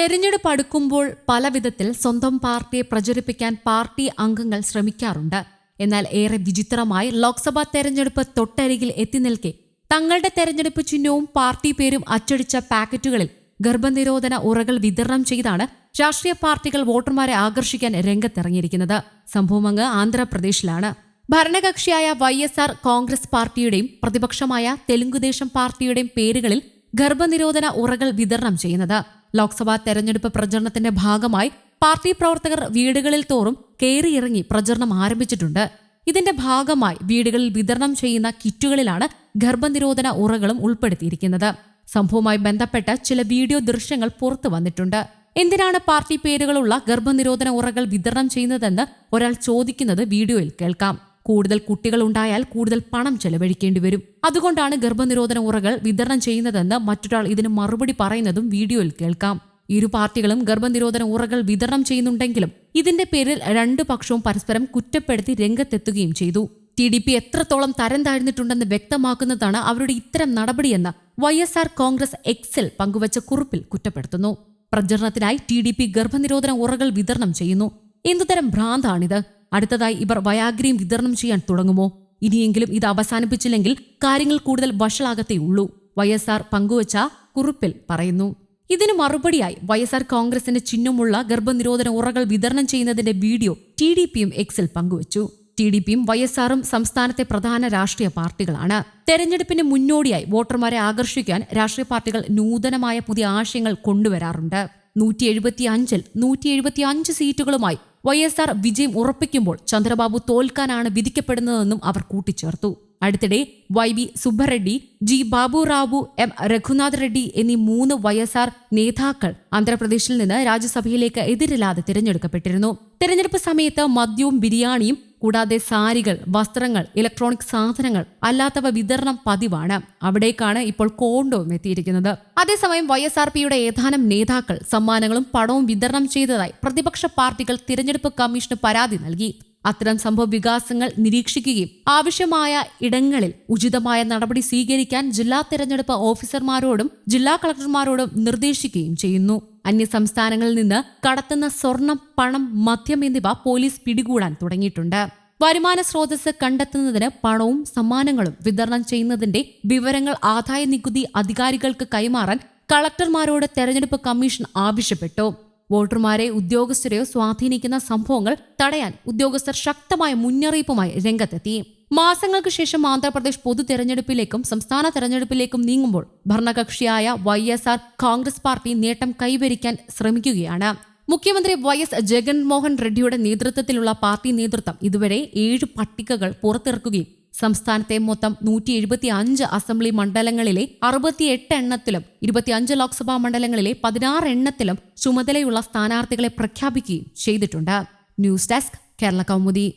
തെരഞ്ഞെടുപ്പ് അടുക്കുമ്പോൾ പല വിധത്തിൽ സ്വന്തം പാർട്ടിയെ പ്രചരിപ്പിക്കാൻ പാർട്ടി അംഗങ്ങൾ ശ്രമിക്കാറുണ്ട്. എന്നാൽ ഏറെ വിചിത്രമായി ലോക്സഭാ തെരഞ്ഞെടുപ്പ് തൊട്ടരികിൽ എത്തി നിൽക്കെ തങ്ങളുടെ തെരഞ്ഞെടുപ്പ് ചിഹ്നവും പാർട്ടി പേരും അച്ചടിച്ച പാക്കറ്റുകളിൽ ഗർഭനിരോധന ഉറകൾ വിതരണം ചെയ്താണ് രാഷ്ട്രീയ പാർട്ടികൾ വോട്ടർമാരെ ആകർഷിക്കാൻ രംഗത്തിറങ്ങിയിരിക്കുന്നത്. സംഭവം അങ്ങ് ആന്ധ്രാപ്രദേശിലാണ്. ഭരണകക്ഷിയായ വൈ എസ് ആർ കോൺഗ്രസ് പാർട്ടിയുടെയും പ്രതിപക്ഷമായ തെലുങ്കുദേശം പാർട്ടിയുടെയും പേരുകളിൽ ഗർഭനിരോധന ഉറകൾ വിതരണം ചെയ്യുന്നത്. ലോക്സഭാ തെരഞ്ഞെടുപ്പ് പ്രചരണത്തിന്റെ ഭാഗമായി പാർട്ടി പ്രവർത്തകർ വീടുകളിൽ തോറും കയറിയിറങ്ങി പ്രചരണം ആരംഭിച്ചിട്ടുണ്ട്. ഇതിന്റെ ഭാഗമായി വീടുകളിൽ വിതരണം ചെയ്യുന്ന കിറ്റുകളിലാണ് ഗർഭനിരോധന ഉറകളും ഉൾപ്പെടുത്തിയിരിക്കുന്നത്. സംഭവവുമായി ബന്ധപ്പെട്ട ചില വീഡിയോ ദൃശ്യങ്ങൾ പുറത്തു വന്നിട്ടുണ്ട്. എന്തിനാണ് പാർട്ടി പേരുകളുള്ള ഗർഭനിരോധന ഉറകൾ വിതരണം ചെയ്യുന്നതെന്ന് ഒരാൾ ചോദിക്കുന്നത് വീഡിയോയിൽ കേൾക്കാം. കൂടുതൽ കുട്ടികൾ ഉണ്ടായാൽ കൂടുതൽ പണം ചെലവഴിക്കേണ്ടി വരും. അതുകൊണ്ടാണ് ഗർഭനിരോധന ഉറകൾ വിതരണം ചെയ്യുന്നതെന്ന് മറ്റൊരാൾ ഇതിന് മറുപടി പറയുന്നതും വീഡിയോയിൽ കേൾക്കാം. ഇരു പാർട്ടികളും ഗർഭനിരോധന ഉറകൾ വിതരണം ചെയ്യുന്നുണ്ടെങ്കിലും ഇതിന്റെ പേരിൽ രണ്ടു പക്ഷവും പരസ്പരം കുറ്റപ്പെടുത്തി രംഗത്തെത്തുകയും ചെയ്തു. ടി ഡി പി എത്രത്തോളം തരം താഴ്ന്നിട്ടുണ്ടെന്ന് വ്യക്തമാക്കുന്നതാണ് അവരുടെ ഇത്തരം നടപടിയെന്ന് വൈ എസ് ആർ കോൺഗ്രസ് എക്സിൽ പങ്കുവച്ച കുറിപ്പിൽ കുറ്റപ്പെടുത്തുന്നു. പ്രചരണത്തിനായി ടി ഡി പി ഗർഭനിരോധന ഉറകൾ വിതരണം ചെയ്യുന്നു. എന്തുതരം ഭ്രാന്താണിത്? അടുത്തതായി ഇവർ വയാഗ്രിയും വിതരണം ചെയ്യാൻ തുടങ്ങുമോ? ഇനിയെങ്കിലും ഇത് അവസാനിപ്പിച്ചില്ലെങ്കിൽ കാര്യങ്ങൾ കൂടുതൽ വഷളാകത്തേ ഉള്ളൂ വൈ എസ് ആർ പങ്കുവച്ച കുറിപ്പിൽ പറയുന്നു. ഇതിന് മറുപടിയായി വൈഎസ്ആർ എസ് ആർ കോൺഗ്രസിന്റെ ചിഹ്നമുള്ള ഗർഭനിരോധന ഉറകൾ വിതരണം ചെയ്യുന്നതിന്റെ വീഡിയോ ടി ഡി പിയും എക്സിൽ പങ്കുവച്ചു. ടി ഡി പിയും വൈ എസ് ആറും സംസ്ഥാനത്തെ പ്രധാന രാഷ്ട്രീയ പാർട്ടികളാണ്. തെരഞ്ഞെടുപ്പിന് മുന്നോടിയായി വോട്ടർമാരെ ആകർഷിക്കാൻ രാഷ്ട്രീയ പാർട്ടികൾ നൂതനമായ പുതിയ ആശയങ്ങൾ കൊണ്ടുവരാറുണ്ട്. നൂറ്റി എഴുപത്തി അഞ്ചിൽ നൂറ്റി എഴുപത്തി അഞ്ച് സീറ്റുകളുമായി വൈ എസ് ആർ വിജയം ഉറപ്പിക്കുമ്പോൾ ചന്ദ്രബാബു തോൽക്കാനാണ് വിധിക്കപ്പെടുന്നതെന്നും അവർ കൂട്ടിച്ചേർത്തു. അടുത്തിടെ Y V Subbareddy G Babu Rao M Raghunath Reddy എന്നീ മൂന്ന് വൈ എസ് ആർ നേതാക്കൾ ആന്ധ്രാപ്രദേശിൽ നിന്ന് രാജ്യസഭയിലേക്ക് എതിരില്ലാതെ തിരഞ്ഞെടുക്കപ്പെട്ടിരുന്നു. തിരഞ്ഞെടുപ്പ് സമയത്ത് മദ്യവും ബിരിയാണിയും കൂടാതെ സാരികൾ വസ്ത്രങ്ങൾ ഇലക്ട്രോണിക് സാധനങ്ങൾ അല്ലാത്തവ വിതരണം പതിവാണ്. അവിടേക്കാണ് ഇപ്പോൾ കോണ്ടോം എത്തിയിരിക്കുന്നത്. അതേസമയം വൈ എസ് ആർ പിയുടെ ഏതാനും നേതാക്കൾ സമ്മാനങ്ങളും പണവും വിതരണം ചെയ്തതായി പ്രതിപക്ഷ പാർട്ടികൾ തിരഞ്ഞെടുപ്പ് കമ്മീഷന് പരാതി നൽകി. അത്തരം സംഭവ വികാസങ്ങൾ നിരീക്ഷിക്കുകയും ആവശ്യമായ ഇടങ്ങളിൽ ഉചിതമായ നടപടി സ്വീകരിക്കാൻ ജില്ലാ തിരഞ്ഞെടുപ്പ് ഓഫീസർമാരോടും ജില്ലാ കളക്ടർമാരോടും നിർദ്ദേശിക്കുകയും ചെയ്യുന്നു. അന്യ സംസ്ഥാനങ്ങളിൽ നിന്ന് കടത്തുന്ന സ്വർണം പണം മദ്യം എന്നിവ പോലീസ് പിടികൂടാൻ തുടങ്ങിയിട്ടുണ്ട്. വരുമാന സ്രോതസ് കണ്ടെത്തുന്നതിന് പണവും സമ്മാനങ്ങളും വിതരണം ചെയ്യുന്നതിന്റെ വിവരങ്ങൾ ആദായ നികുതി അധികാരികൾക്ക് കൈമാറാൻ കളക്ടർമാരോട് തെരഞ്ഞെടുപ്പ് കമ്മീഷൻ ആവശ്യപ്പെട്ടു. വോട്ടർമാരെ ഉദ്യോഗസ്ഥരെയോ സ്വാധീനിക്കുന്ന സംഭവങ്ങൾ തടയാൻ ഉദ്യോഗസ്ഥർ ശക്തമായ മുന്നറിയിപ്പുമായി രംഗത്തെത്തി. മാസങ്ങൾക്ക് ശേഷം ആന്ധ്രാപ്രദേശ് പൊതു തെരഞ്ഞെടുപ്പിലേക്കും സംസ്ഥാന തെരഞ്ഞെടുപ്പിലേക്കും നീങ്ങുമ്പോൾ ഭരണകക്ഷിയായ Y S R Congress party നേട്ടം കൈവരിക്കാൻ ശ്രമിക്കുകയാണ്. മുഖ്യമന്ത്രി വൈ എസ് ജഗൻമോഹൻ റെഡ്ഡിയുടെ നേതൃത്വത്തിലുള്ള പാർട്ടി നേതൃത്വം ഇതുവരെ ഏഴ് പട്ടികകൾ പുറത്തിറക്കുകയും സംസ്ഥാനത്തെ മൊത്തം നൂറ്റി എഴുപത്തി അഞ്ച് അസംബ്ലി മണ്ഡലങ്ങളിലെ അറുപത്തിയെട്ട് എണ്ണത്തിലും ഇരുപത്തിയഞ്ച് ലോക്സഭാ മണ്ഡലങ്ങളിലെ പതിനാറ് എണ്ണത്തിലും ചുമതലയുള്ള സ്ഥാനാർത്ഥികളെ പ്രഖ്യാപിക്കുകയും ചെയ്തിട്ടുണ്ട്. News desk Kerala Kaumudi.